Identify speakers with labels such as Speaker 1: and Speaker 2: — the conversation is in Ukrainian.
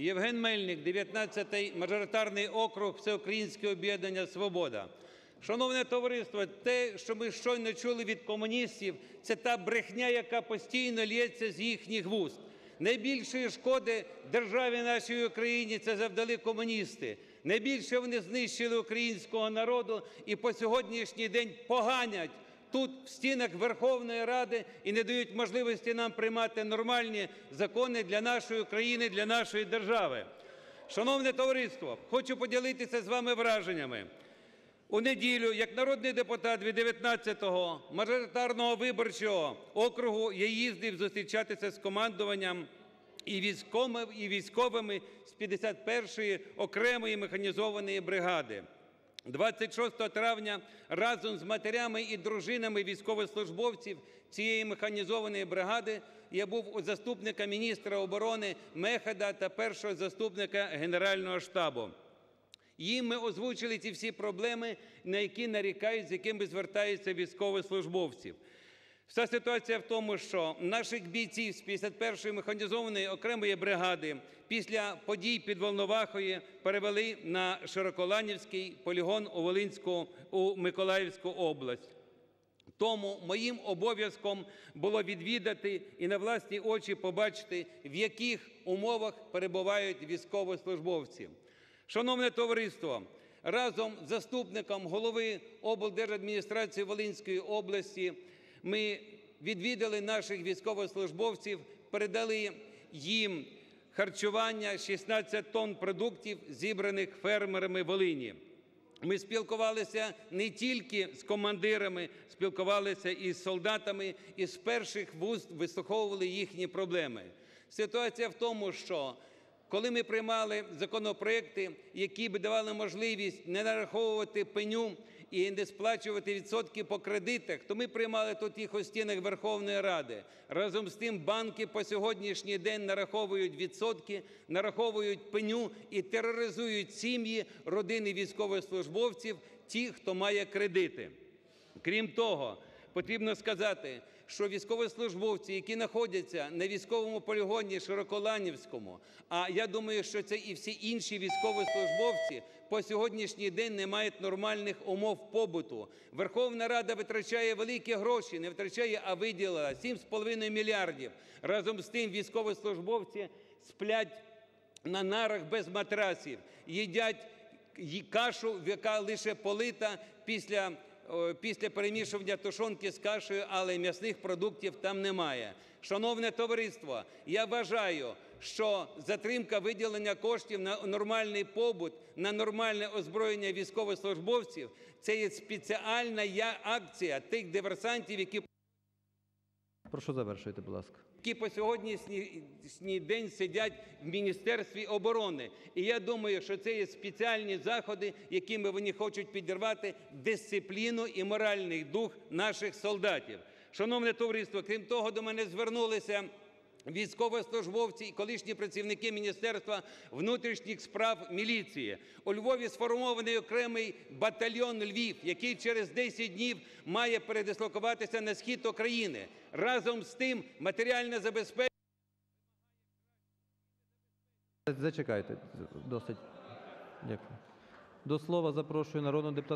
Speaker 1: Євген Мельник, 19-й мажоритарний округ, Всеукраїнське об'єднання "Свобода". Шановне товариство, те, що ми щойно чули від комуністів, це та брехня, яка постійно ллється з їхніх вуст. Найбільшої шкоди державі нашій Україні це завдали комуністи. Найбільше вони знищили українського народу і по сьогоднішній день поганять тут, в стінах Верховної Ради, і не дають можливості нам приймати нормальні закони для нашої країни, для нашої держави. Шановне товариство, хочу поділитися з вами враженнями. У неділю як народний депутат від 19-го мажоритарного виборчого округу я їздив зустрічатися з командуванням і військовими, і військовими з 51-ї окремої механізованої бригади. 26 травня разом з матерями і дружинами військовослужбовців цієї механізованої бригади я був у заступника міністра оборони Мехеда та першого заступника Генерального штабу. Їм ми озвучили ці всі проблеми, на які нарікають, з якими звертаються військовослужбовці. Вся ситуація в тому, що наших бійців з 51-ї механізованої окремої бригади після подій під Волновахою перевели на Широколанівський полігон у Волинську, у Миколаївську область. Тому моїм обов'язком було відвідати і на власні очі побачити, в яких умовах перебувають військовослужбовці. Шановне товариство, разом з заступником голови облдержадміністрації Волинської області ми відвідали наших військовослужбовців, передали їм харчування 16 тонн продуктів, зібраних фермерами Волині. Ми спілкувалися не тільки з командирами, спілкувалися і з солдатами, і з перших вуст вислуховували їхні проблеми. Ситуація в тому, що коли ми приймали законопроекти, які б давали можливість не нараховувати пеню і не сплачувати відсотки по кредитах, то ми приймали тут їх у стінах Верховної Ради. Разом з тим банки по сьогоднішній день нараховують відсотки, нараховують пеню і тероризують сім'ї, родини військовослужбовців, ті, хто має кредити. Крім того, потрібно сказати, що військовослужбовці, які знаходяться на військовому полігоні Широколанівському, а я думаю, що це і всі інші військовослужбовці, по сьогоднішній день не мають нормальних умов побуту. Верховна Рада витрачає великі гроші, не витрачає, а виділила 7,5 мільярдів. Разом з тим військовослужбовці сплять на нарах без матрасів, їдять кашу, яка лише полита після після перемішування тушонки з кашею, але м'ясних продуктів там немає. Шановне товариство, я вважаю, що затримка виділення коштів на нормальний побут, на нормальне озброєння військовослужбовців – це є спеціальна акція тих диверсантів, які
Speaker 2: Прошу завершуйте, будь ласка.
Speaker 1: Які по сьогоднішній день сидять в Міністерстві оборони. І я думаю, що це є спеціальні заходи, якими вони хочуть підірвати дисципліну і моральний дух наших солдатів. Шановне товариство, крім того, до мене звернулися військовослужбовці і колишні працівники Міністерства внутрішніх справ міліції. У Львові сформований окремий батальйон "Львів", який через 10 днів має передислокуватися на схід України. Разом з тим матеріальне забезпечення
Speaker 2: Зачекайте, досить. Дякую. До слова запрошую народного депутата